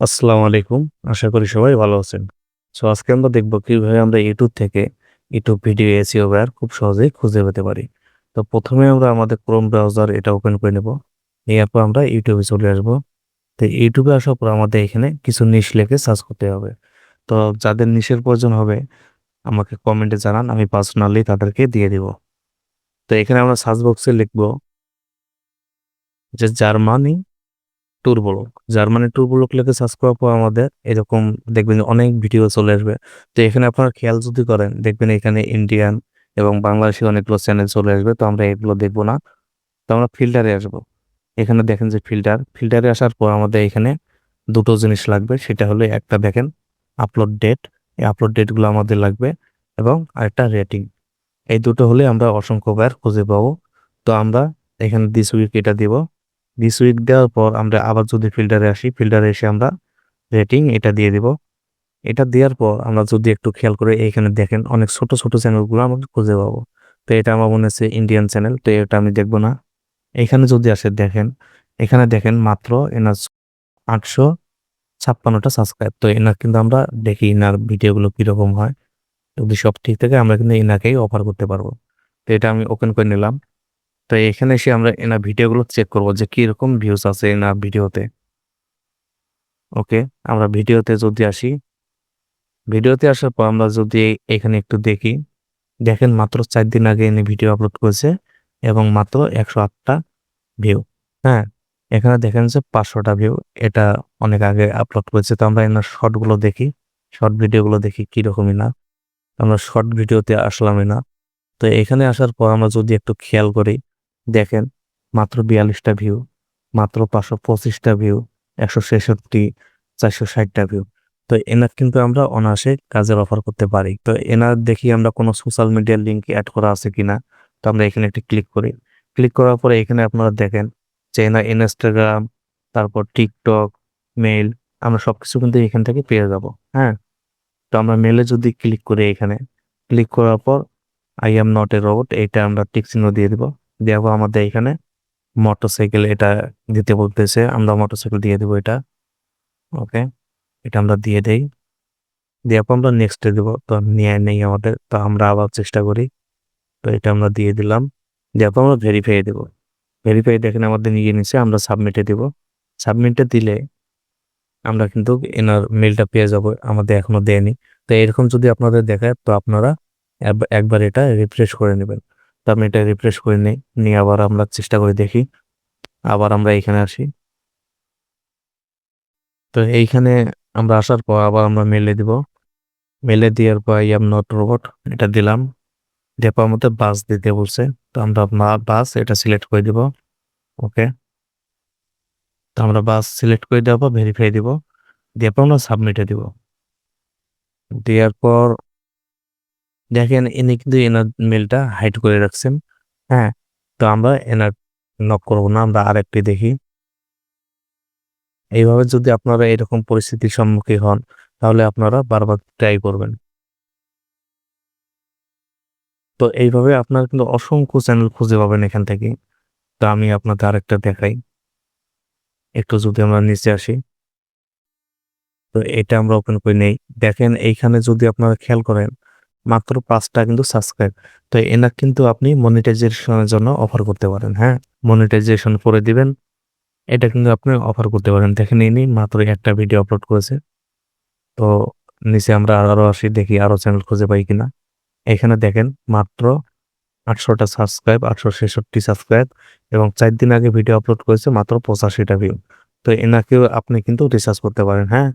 আসসালামু আলাইকুম। আশা করি সবাই ভালো আছেন। সো আজকে আমরা দেখব কীভাবে আমরা ইউটিউব থেকে ইউটিউব ভিডিও SEO বায়ার খুব সহজেই খুঁজে পেতে পারি। তো প্রথমে আমরা আমাদের Chrome ব্রাউজার এটা ওপেন করে নেব। নেওয়ার পর আমরা ইউটিউবে চলে আসব। তো ইউটিউবে আসার পর আমাদের এখানে কিছু নিশ লেখে সার্চ করতে হবে। তো যাদের নিশের প্রয়োজন হবে, আমাকে কমেন্টে জানান। আমি পার্সোনালি তাদেরকে দিয়ে দিব। তো এখানে আমরা সার্চ বক্সে লিখব যে Germany tour blog. Germany tour blog লিখে সার্চ করার পর আমাদের এরকম দেখবেন অনেক ভিডিও চলে আসবে। তো এখানে আপনারা খেয়াল যদি করেন দেখবেন এখানে ইন্ডিয়ান এবং বাংলাদেশি অনেকগুলো চ্যানেল চলে আসবে। তো আমরা এগুলো দেখব না। তো আমরা ফিল্টারে আসব। এখানে দেখেন যে ফিল্টার, ফিল্টারে আসার পর আমাদের এখানে দুটো জিনিস লাগবে। সেটা হলো একটা দেখেন আপলোড ডেট। এই আপলোড ডেটগুলো আমাদের লাগবে এবং আরেকটা রেটিং। এই দুটো হলে আমরা অসংখ্য বার খুঁজে পাবো। তো আমরা এখানে দিস উইক এটা দিব। দিস উইক দেওয়ার পর আমরা আবার যদি ফিল্টারে আসি, ফিল্টারে এসে আমরা রেটিং এটা দিয়ে দিব। এটা দেওয়ার পর আমরা যদি একটু খেয়াল করে এইখানে দেখেন অনেক ছোট, ছোট চ্যানেলগুলো আমরা খুঁজে পাবো। তো এটা আমার মনে হচ্ছে ইন্ডিয়ান চ্যানেল। তো এটা আমি দেখব না। এখানে যদি আসে দেখেন, এখানে দেখেন মাত্র এনার আটশো ছাপ্পান্নটা সাবস্ক্রাইব। তো এনার কিন্তু আমরা দেখি এনার ভিডিওগুলো কীরকম হয়। যদি সব ঠিক থাকে আমরা কিন্তু এনাকেই অফার করতে পারব। তো এটা আমি ওপেন করে নিলাম। তো এখানে এসে আমরা এনার ভিডিওগুলো চেক করব যে কীরকম ভিউজ আছে এনার ভিডিওতে। ওকে, আমরা ভিডিওতে যদি আসি, ভিডিওতে আসার পর আমরা যদি এখানে একটু দেখি, দেখেন মাত্র চার দিন আগে এনে ভিডিও আপলোড করেছে এবং মাত্র একশো আটটা ভিউ। হ্যাঁ? এখানে দেখেন যে পাঁচশোটা ভিউ। এটা অনেক আগে আপলোড করেছে। তো আমরা এনার শর্টগুলো দেখি। শর্ট ভিডিওগুলো দেখি কীরকম না আমরা শর্ট ভিডিওতে আসলামই না তো এখানে আসার পর আমরা যদি একটু খেয়াল করি, দেখেন মাত্র বিয়াল্লিশটা ভিউ, মাত্র পাঁচশো পঁচিশটা ভিউ, একশো ছেষট্টি চারশো ষাটটা ভিউ। তো এনার কিন্তু আমরা অনায়াসে কাজের অফার করতে পারি। তো এনার দেখি আমরা কোনো সোশ্যাল মিডিয়ার লিঙ্ক অ্যাড করা আছে কিনা। তো আমরা এখানে একটি ক্লিক করি। ক্লিক করার পরে এখানে আপনারা দেখেন যে এনার Instagram, তারপর টিকটক মেইল আমরা সবকিছু কিন্তু এখান থেকে পেয়ে যাব। হ্যাঁ? তো আমরা মেলে যদি ক্লিক করি এখানে, ক্লিক করার পর I am not a robot এইটা আমরা টিক চিহ্ন দিয়ে দিব। পর আমাদের এখানে মোটরসাইকেল এটা দিতে বলতেছে। আমরা মোটরসাইকেল দিয়ে দিব এটা। ওকে, এটা আমরা দিয়ে দেই। পর আমরা নেক্সট দিব। তো নিয়ে নেই আমাদের। তো আমরা আবার চেষ্টা করি। তো এটা আমরা দিয়ে দিলাম। পর আমরা ভেরিফাই দিব। ভেরিফাই দেখেন আমাদের নিয়ে নিছে। আমরা সাবমিটে দিব। সাবমিট দিলে আমরা কিন্তু এনার মেইলটা পেয়ে যাব। আমাদের এখনও দেয়নি। তো এরকম যদি আপনাদের দেখায় তো আপনারা একবার এটা রিফ্রেশ করে নেবেন। তো আমি এটা রিফ্রেশ করে নেই। নিয়ে আবার আমরা চেষ্টা করে দেখি। আবার আমরা এখানে আসি। তো এইখানে আমরা আসার পর আবার আমরা মেইলে দিব। মেলে দেওয়ার পর am not robot, এটা দিলাম। দেওয়ার আমাদের বাস দিতে বলছে। তো আমরা বাস এটা সিলেক্ট করে দিব। ওকে। তো আমরা বাস সিলেক্ট করে দেওয়ার পর ভেরিফাই দিব। দেওয়ার পর আমরা সাবমিট দিব। দেওয়ার পর দেখেন ইনি কিন্তু এনার মেইলটা হাইড করে রাখছেন। হ্যাঁ? তো আমরা এনার নক করব না। আমরা আরেকটি দেখি। এইভাবে যদি আপনারা এরকম পরিস্থিতির সম্মুখীন হন, তাহলে আপনারা বারবার ট্রাই করবেন। তো এইভাবে আপনারা কিন্তু অসংখ্য চ্যানেল খুঁজে পাবেন এখান থেকে। তো আমি আপনাদের আরেকটা দেখাই। একটু যদি আমরা নিচে আসি। তো এটা আমরা ওপেন করে নেই। দেখেন এইখানে যদি আপনারা খেয়াল করেন মাত্র পাঁচটা কিন্তু সাবস্ক্রাইব। তো এনার কিন্তু আপনি মনিটাইজেশনের জন্য অফার করতে পারেন। হ্যাঁ? মনিটাইজেশন করে দিবেন। এটা কিন্তু আপনি অফার করতে পারেন। দেখেন ইনি মাত্র একটা ভিডিও আপলোড করেছে। তো নিচে আমরা আরও আসি, দেখি আরও চ্যানেল খুঁজে পাই কিনা। এখানে দেখেন মাত্র আটশোটা সাবস্ক্রাইব আটশো ছেষট্টি সাবস্ক্রাইব এবং ৪ দিন আগে ভিডিও আপলোড করেছে মাত্র পঁচাশিটা ভিউ। তো এনাকেও আপনি কিন্তু রিসার্চ করতে পারেন। হ্যাঁ?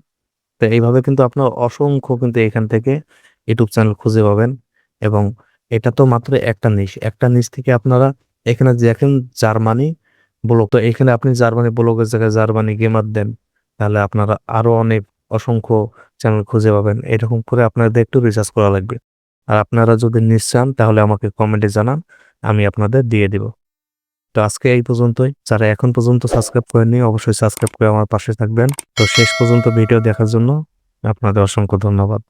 তো এইভাবে কিন্তু আপনার অসংখ্য কিন্তু এখান থেকে YouTube চ্যানেল খুঁজে পাবেন এবং এটা তো মাত্র একটা নিশ। একটা নিশ থেকে আপনারা এখানে দেখেন জার্মানি ব্লগ। তো এখানে আপনি জার্মানি ব্লগের জায়গায় জার্মানি গেমার দেন। তাহলে আপনারা আরও অনেক অসংখ্য চ্যানেল খুঁজে পাবেন। এরকম করে আপনাদের একটু রিসার্চ করা লাগবে। আর আপনারা যদি নিশ চান, তাহলে আমাকে কমেন্টে জানান। আমি আপনাদের দিয়ে দিব। তো আজকে এই পর্যন্তই। যারা এখন পর্যন্ত সাবস্ক্রাইব করেননি, অবশ্যই সাবস্ক্রাইব করে আমার পাশে থাকবেন। তো শেষ পর্যন্ত ভিডিও দেখার জন্য আপনাদের অসংখ্য ধন্যবাদ।